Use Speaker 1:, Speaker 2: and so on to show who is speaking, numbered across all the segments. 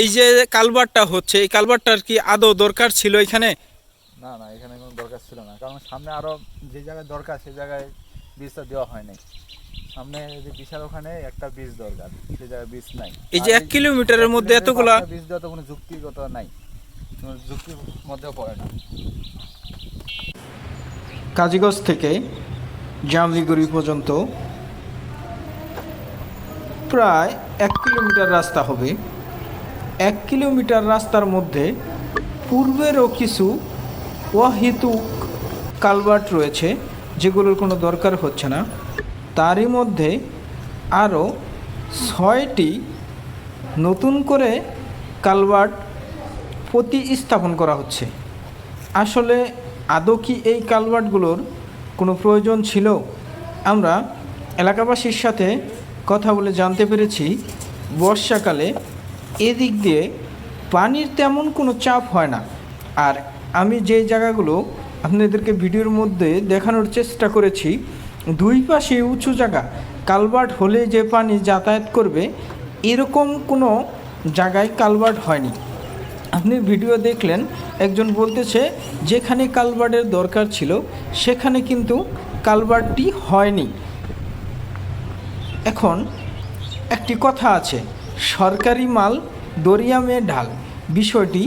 Speaker 1: এই যে কালবারটা হচ্ছে এই কালবারটার কি আদৌ দরকার ছিল এখানে?
Speaker 2: না না এখানে কোনো দরকার ছিল না। কারণ সামনে আরও যে জায়গায় দরকার সেই জায়গায় বীজটা দেওয়া হয় নাই। সামনে যে বিশাল ওখানে একটা বীজ দরকার সেই জায়গায় বীজ নাই।
Speaker 1: এই যে এক কিলোমিটারের মধ্যে এতগুলা
Speaker 2: বীজ দেওয়া তো কোনো যুক্তিগত নাই। কোনো যুক্তির মধ্যেও পড়ে না।
Speaker 1: কাজীগঞ্জ থেকে জামলিগুড়ি পর্যন্ত প্রায় এক কিলোমিটার রাস্তা হবে। এক কিলোমিটার রাস্তার মধ্যে পূর্বেরও কিছু অহেতুক কালভার্ট রয়েছে, যেগুলোর কোনো দরকার হচ্ছে না। তারই মধ্যে আরও ছয়টি নতুন করে কালভার্ট প্রতিস্থাপন করা হচ্ছে। আসলে আদৌ কি এই কালভার্টগুলোর কোনো প্রয়োজন ছিল? আমরা এলাকাবাসীর সাথে কথা বলে জানতে পেরেছি, বর্ষাকালে এদিক দিয়ে পানির তেমন কোনো চাপ হয় না। আর আমি যে জায়গাগুলো আপনাদেরকে ভিডিওর মধ্যে দেখানোর চেষ্টা করেছি, দুই পাশে উঁচু জায়গা কালভার্ট হলে যে পানি যাতায়াত করবে, এরকম কোনো জায়গায় কালভার্ট হয়নি। আপনি ভিডিও দেখলেন, একজন বলতেছে, যেখানে কালভার্টের দরকার ছিল, সেখানে কিন্তু কালভার্টটি হয়নি। এখন একটি কথা আছে, সরকারি মাল দরিয়ামে ঢাল। বিষয়টি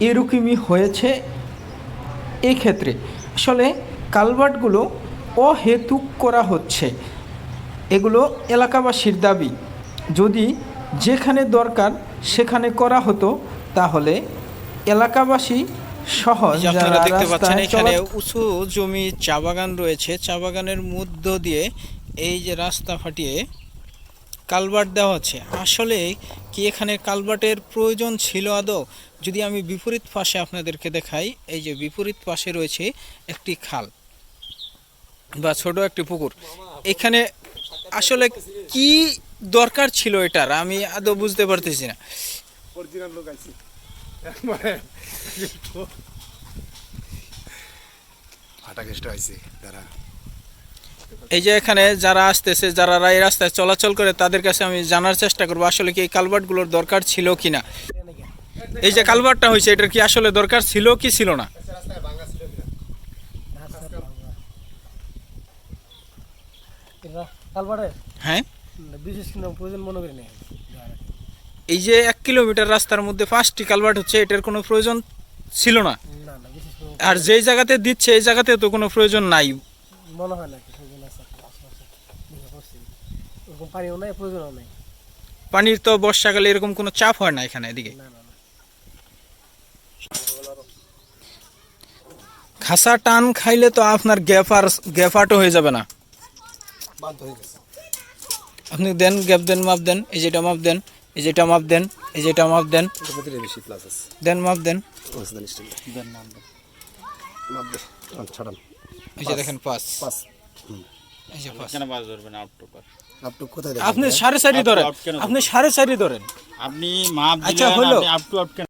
Speaker 1: এরকমই হয়েছে এক্ষেত্রে। আসলে কালভার্টগুলো অহেতুক করা হচ্ছে। এগুলো এলাকাবাসীর দাবি। যদি যেখানে দরকার সেখানে করা হতো তাহলে এলাকাবাসী সহ
Speaker 3: এই যে আপনারা দেখতে পাচ্ছেন এখানে উঁচু জমি চা বাগান রয়েছে। চা বাগানের মধ্য দিয়ে এই যে রাস্তা ফাটিয়ে কালভার্ট দেওয়া হচ্ছে। আসলে কি এখানে কালভার্টের প্রয়োজন ছিল আদৌ? যদি আমি বিপরীত পাশে আপনাদেরকে দেখাই এই যে বিপরীত পাশে রয়েছে একটি খাল বা ছোট একটি পুকুর। এখানে আসলে কি দরকার ছিল এটার? আমি আদৌ বুঝতে পারতেছি না।
Speaker 4: ফাটা কেষ্ট আইছে তারা
Speaker 3: এই যে এখানে যারা আসতেছে যারা এই রাস্তায় চলাচল করে তাদের কাছে আমি জানার চেষ্টা করব আসলে কি এই কালভার্টগুলোর দরকার ছিল কি না এই যে কালভার্টটা হয়েছে এটার কি আসলে দরকার ছিল কি ছিল না? হ্যাঁ? এই যে এক কিলোমিটার রাস্তার মধ্যে পাঁচটি কালভার্ট হচ্ছে এটার কোনো প্রয়োজন ছিল না? আর যেই জায়গাতে দিচ্ছে এই জায়গাতে তো কোনো প্রয়োজন নাই।
Speaker 5: মনে হয় না কি প্রয়োজন আছে। আশেপাশে করছি ওরকম পানিও নাই প্রয়োজনও নাই।
Speaker 3: পানির তো বর্ষাকালে এরকম কোনো চাপ হয় না এখানে এদিকে?
Speaker 5: না না না।
Speaker 3: খাসা টান খাইলে তো আপনার গ্যাফার গ্যাফাটও হয়ে যাবে না।
Speaker 4: হয়ে
Speaker 3: আপনি দেন গ্যাপ দেন মাপ দেন এই যেটা মাপ দেন এই যেটা মাপ দেন এই যেটা মাপ দেন। দেন মাপ দেন।
Speaker 4: টাকা মাপ দে ছাড়ান।
Speaker 3: এই যে দেখেন পাঁচ
Speaker 4: পাঁচ
Speaker 3: এই যে পাঁচ
Speaker 4: আপ টু কোথায়
Speaker 3: আপনি সাড়ে চারি ধরেন। আপনি সাড়ে চারি ধরেন।
Speaker 6: আপনি মাপ
Speaker 3: আচ্ছা,
Speaker 6: দিলেন
Speaker 3: হলো।
Speaker 6: আপনি আপ টু আপ কেন